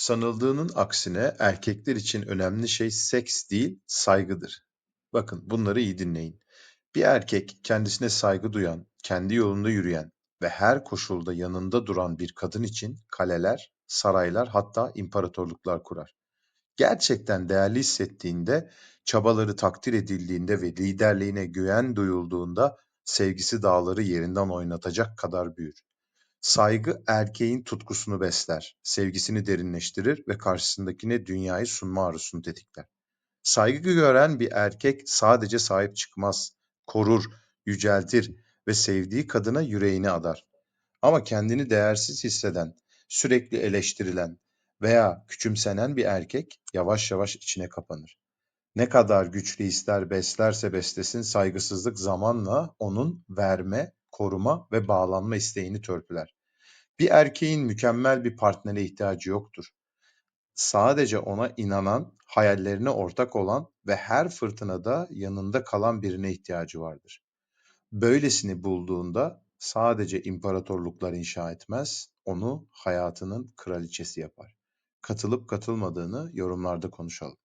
Sanıldığının aksine erkekler için önemli şey seks değil, saygıdır. Bakın bunları iyi dinleyin. Bir erkek kendisine saygı duyan, kendi yolunda yürüyen ve her koşulda yanında duran bir kadın için kaleler, saraylar hatta imparatorluklar kurar. Gerçekten değerli hissettiğinde, çabaları takdir edildiğinde ve liderliğine güven duyulduğunda sevgisi dağları yerinden oynatacak kadar büyür. Saygı erkeğin tutkusunu besler, sevgisini derinleştirir ve karşısındakine dünyayı sunma arzusunu tetikler. Saygı gören bir erkek sadece sahip çıkmaz, korur, yüceltir ve sevdiği kadına yüreğini adar. Ama kendini değersiz hisseden, sürekli eleştirilen veya küçümsenen bir erkek yavaş yavaş içine kapanır. Ne kadar güçlü hisler beslerse beslesin saygısızlık zamanla onun verme, koruma ve bağlanma isteğini törpüler. Bir erkeğin mükemmel bir partnere ihtiyacı yoktur. Sadece ona inanan, hayallerine ortak olan ve her fırtınada yanında kalan birine ihtiyacı vardır. Böylesini bulduğunda sadece imparatorluklar inşa etmez, onu hayatının kraliçesi yapar. Katılıp katılmadığını yorumlarda konuşalım.